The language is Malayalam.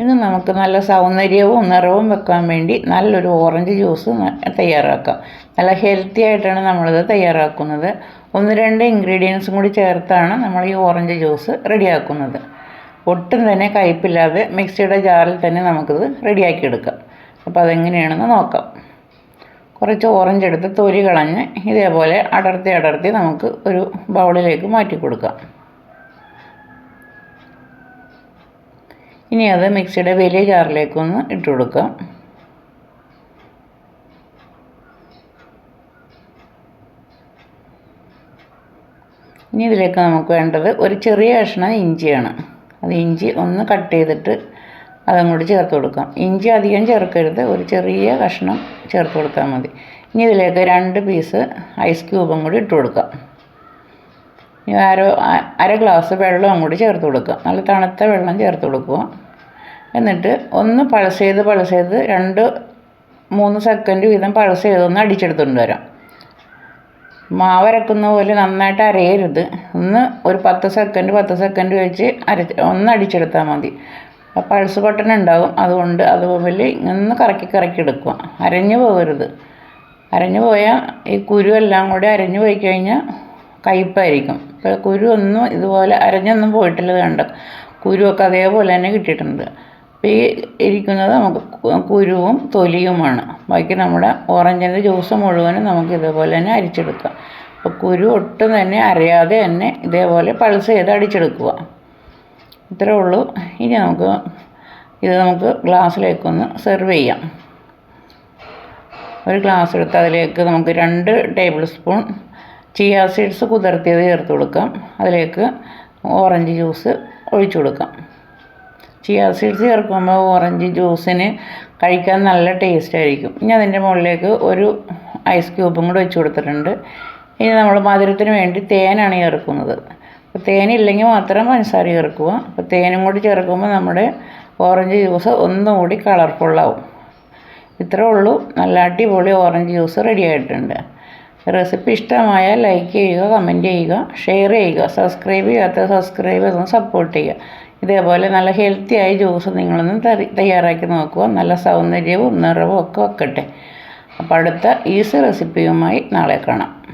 ഇന്ന് നമുക്ക് നല്ല സൗന്ദര്യവും നിറവും വെക്കാൻ വേണ്ടി നല്ലൊരു ഓറഞ്ച് ജ്യൂസ് തയ്യാറാക്കാം. നല്ല ഹെൽത്തി ആയിട്ടാണ് നമ്മളിത് തയ്യാറാക്കുന്നത്. ഒന്ന് രണ്ട് ഇൻഗ്രീഡിയൻസും കൂടി ചേർത്താണ് നമ്മൾ ഈ ഓറഞ്ച് ജ്യൂസ് റെഡിയാക്കുന്നത്. ഒട്ടും തന്നെ കയ്പില്ലാതെ മിക്സിയുടെ ജാറിൽ തന്നെ നമുക്കിത് റെഡിയാക്കി എടുക്കാം അപ്പോൾ അതെങ്ങനെയാണെന്ന് നോക്കാം. കുറച്ച് ഓറഞ്ച് എടുത്ത് തൊലി കളഞ്ഞ് ഇതേപോലെ അടർത്തി അടർത്തി നമുക്ക് ഒരു ബൗളിലേക്ക് മാറ്റി കൊടുക്കാം ഇനി അത് മിക്സിയുടെ വലിയ ജാറിലേക്കൊന്ന് ഇട്ട് കൊടുക്കാം ഇനി ഇതിലേക്ക് നമുക്ക് വേണ്ടത് ഒരു ചെറിയ കഷ്ണം ഇഞ്ചിയാണ്. അത് ഇഞ്ചി ഒന്ന് കട്ട് ചെയ്തിട്ട് അതങ്ങോട്ട് ചേർത്ത് കൊടുക്കാം. ഇഞ്ചി അധികം ചേർക്കരുത്. ഒരു ചെറിയ കഷ്ണം ചേർത്ത് കൊടുത്താൽ മതി. ഇനി ഇതിലേക്ക് രണ്ട് പീസ് ഐസ് ക്യൂബും കൂടി ഇട്ട് കൊടുക്കാം. അര അര ഗ്ലാസ് വെള്ളം അങ്ങോട്ട് ചേർത്ത് കൊടുക്കുക. നല്ല തണുത്ത വെള്ളം ചേർത്ത് കൊടുക്കുക. എന്നിട്ട് ഒന്ന് പൾസ് ചെയ്ത് പൾസ് ചെയ്ത് രണ്ട് മൂന്ന് സെക്കൻഡ് വീതം പൾസ് ചെയ്തൊന്ന് അടിച്ചെടുത്തുകൊണ്ട് വരാം. മാവരക്കുന്ന പോലെ നന്നായിട്ട് അരയരുത്. ഒന്ന് ഒരു പത്ത് സെക്കൻഡ് പത്ത് സെക്കൻഡ് വെച്ച് അര ഒന്ന് അടിച്ചെടുത്താൽ മതി. പൾസ് ബട്ടൺ ഉണ്ടാകും അതുകൊണ്ട് അതുപോലെ ഒന്ന് കറക്കി കറക്കി എടുക്കുക. അരഞ്ഞു പോകരുത്. അരഞ്ഞു പോയാൽ ഈ കുരു എല്ലാം കൂടി അരഞ്ഞു പോയി കഴിഞ്ഞാൽ കയ്പ്പായിരിക്കും. ഇപ്പോൾ കുരു ഒന്നും ഇതുപോലെ അരഞ്ഞൊന്നും പോയിട്ടില്ല കണ്ട്. കുരുവൊക്കെ അതേപോലെ തന്നെ കിട്ടിയിട്ടുണ്ട്. അപ്പോൾ ഈ ഇരിക്കുന്നത് നമുക്ക് കുരുവും തൊലിയുമാണ്. ബാക്കി നമ്മുടെ ഓറഞ്ചിന്റെ ജ്യൂസ് മുഴുവനും നമുക്ക് ഇതേപോലെ തന്നെ അരിച്ചെടുക്കാം. അപ്പോൾ കുരു ഒട്ടും തന്നെ അറിയാതെ തന്നെ ഇതേപോലെ പൾസ് ചെയ്ത് അടിച്ചെടുക്കുക. ഇത്രേ ഉള്ളൂ. ഇനി നമുക്ക് ഇത് നമുക്ക് ഗ്ലാസ്സിലേക്കൊന്ന് സെർവ് ചെയ്യാം. ഒരു ഗ്ലാസ് എടുത്ത് അതിലേക്ക് നമുക്ക് രണ്ട് ടേബിൾ സ്പൂൺ ചിയ സീഡ്സ് കുതിർത്തിയത് ചേർത്ത് കൊടുക്കാം. അതിലേക്ക് ഓറഞ്ച് ജ്യൂസ് ഒഴിച്ചു കൊടുക്കാം. ചിയ സീഡ്സ് ചേർക്കുമ്പോൾ ഓറഞ്ച് ജ്യൂസിന് കഴിക്കാൻ നല്ല ടേസ്റ്റ് ആയിരിക്കും. ഇനി അതിന്റെ മുകളിലേക്ക് ഒരു ഐസ് ക്യൂബും കൂടെ വെച്ച് കൊടുത്തിട്ടുണ്ട്. ഇനി നമ്മൾ മധുരത്തിന് വേണ്ടി തേനാണ് ചേർക്കുന്നത്. അപ്പോൾ തേനില്ലെങ്കിൽ മാത്രം പഞ്ചസാര ചേർക്കുക. അപ്പോൾ തേനും കൂടി ചേർക്കുമ്പോൾ നമ്മുടെ ഓറഞ്ച് ജ്യൂസ് ഒന്നും കൂടി കളർഫുള്ളാവും ഇത്രേ ഉള്ളൂ. നല്ല അടിപൊളി ഓറഞ്ച് ജ്യൂസ് റെഡി ആയിട്ടുണ്ട്. റെസിപ്പി ഇഷ്ടമായാൽ ലൈക്ക് ചെയ്യുക കമന്റ് ചെയ്യുക ഷെയർ ചെയ്യുക സബ്സ്ക്രൈബ് ചെയ്യാത്ത സബ്സ്ക്രൈബ് ചെയ്തൊന്ന് സപ്പോർട്ട് ചെയ്യുക. ഇതേപോലെ നല്ല ഹെൽത്തിയായ ജ്യൂസ് നിങ്ങളൊന്ന് തയ്യാറാക്കി നോക്കുക. നല്ല സൗന്ദര്യവും നിറവും ഒക്കെ വെക്കട്ടെ. അപ്പോൾ അടുത്ത ഈസി റെസിപ്പിയുമായി നാളെ കാണാം.